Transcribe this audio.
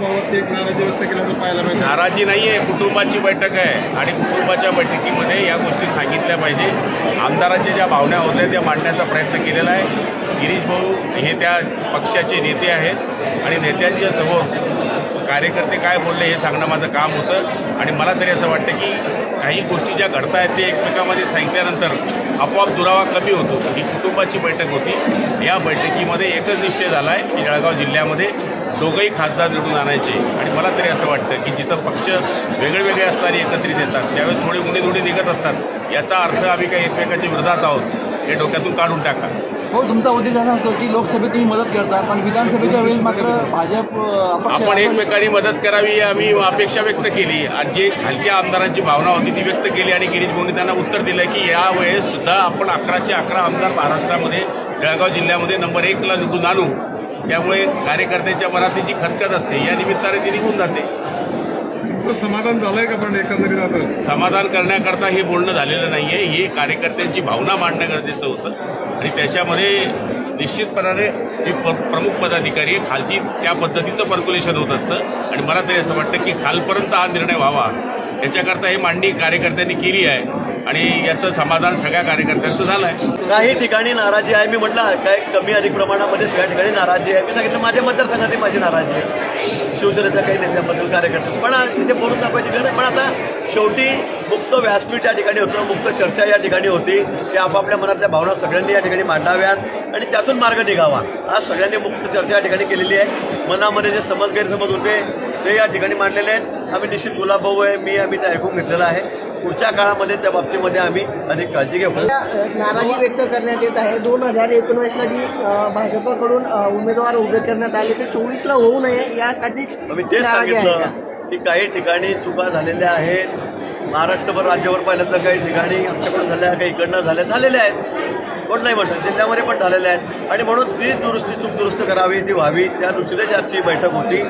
नाराजी व्यक्त केल्याचं पाहायला मिळतं नाराजी नाही आहे कुटुंबाची बैठक आहे आणि कुटुंबाच्या बैठकीमध्ये या गोष्टी सांगितल्या पाहिजे. आमदारांच्या ज्या भावना होत्या त्या मांडण्याचा प्रयत्न केलेला आहे. गिरीश भाऊ हे त्या पक्षाचे नेते आहेत आणि नेत्यांच्या समोर कार्यकर्ते काय बोलले हे सांगणं माझं काम होतं. आणि मला तरी असं वाटतं की काही गोष्टी ज्या घडत आहेत ते एकमेकामध्ये सांगितल्यानंतर आपोआप दुरावा कमी होतो. ही कुटुंबाची बैठक होती. या बैठकीमध्ये एकच निश्चय झाला आहे की जळगाव जिल्ह्यामध्ये दोघंही खासदार निवडून आणायचे. आणि मला तरी असं वाटतं की जिथं पक्ष वेगळे वेगळे असणारे एकत्रित येतात त्यावेळेस थोडी उडी उडी निघत असतात. याचा अर्थ आम्ही काही एकमेकांच्या विरोधात आहोत. हे डोक्यातून काढून टाका. हो तुमचा उद्देश असा असतो की लोकसभेत तुम्ही मदत करता पण विधानसभेच्या वेळेस मात्र भाजप आपण एकमेकांनी मदत करावी आम्ही अपेक्षा व्यक्त केली. आणि जे खालच्या आमदारांची भावना होती ती व्यक्त केली आणि गिरीश भाऊंनी त्यांना उत्तर दिलं की या वेळेस सुद्धा आपण अकराचे अकरा आमदार महाराष्ट्रामध्ये जळगाव जिल्ह्यामध्ये नंबर एकला निवडून आणू. त्यामुळे कार्यकर्त्यांच्या मनात जी खतखत असते या निमित्ताने ती निघून जाते. तुमचं समाधान झालंय का पण एकंदरीत आता? समाधान करण्याकरता हे बोलणं झालेलं नाहीये. ही कार्यकर्त्यांची भावना मांडणं गरजेचं होतं. आणि त्याच्यामध्ये निश्चितपणाने ही प्रमुख पदाधिकारी आहे. खालची त्या पद्धतीचं पर्क्युलेशन होत असतं. आणि मला तरी असं वाटतं की खालपर्यंत हा निर्णय व्हावा. याच्याकरता ही मांडणी कार्यकर्त्यांनी केली आहे. आणि याचं समाधान सगळ्या कार्यकर्त्यांचं झालं आहे काही ठिकाणी नाराजी आहे मी म्हटलं काय कमी अधिक प्रमाणामध्ये सगळ्या ठिकाणी नाराजी आहे. मी सांगितलं माझ्या मतदारसंघातही माझी नाराजी आहे. शिवसेनेच्या काही नेत्यांबद्दल कार्यकर्ते पण इथे बोलून दाखवायची गरज नाही. पण आता शेवटी मुक्त व्यासपीठ या ठिकाणी होतं मुक्त चर्चा या ठिकाणी होती. ते आपापल्या मनातल्या भावना सगळ्यांनी या ठिकाणी मांडाव्यात आणि त्यातून मार्ग निघावा. आज सगळ्यांनी मुक्त चर्चा या ठिकाणी केलेली आहे. मनामध्ये जे समज गैरसमज होते ते या ठिकाणी मांडलेले आहेत. आम्ही निश्चित गुलाबभाऊ आहे मी आम्ही ते ऐकून घेतलेलं आहे. पुढच्या काळामध्ये त्या बाबतीमध्ये आम्ही अधिक काळजी घेऊ. नाराजी व्यक्त करण्यात येत आहे. दोन हजार एकोणवीसला जी भाजपकडून उमेदवार उभे करण्यात आले ते चोवीसला होऊ नये यासाठीच मी तेच सांगितलं की काही ठिकाणी चुका झालेल्या आहेत. महाराष्ट्रभर राज्यभर पाहिलं तर काही ठिकाणी आमच्याकडून झाल्या काही इकडनं झाल्या झालेल्या आहेत. कोण नाही म्हणतं जिल्ह्यामध्ये पण झालेल्या आहेत. आणि म्हणून ती दुरुस्ती चूक दुरुस्त करावी ती व्हावी. त्या दृष्टीने आजची बैठक होती.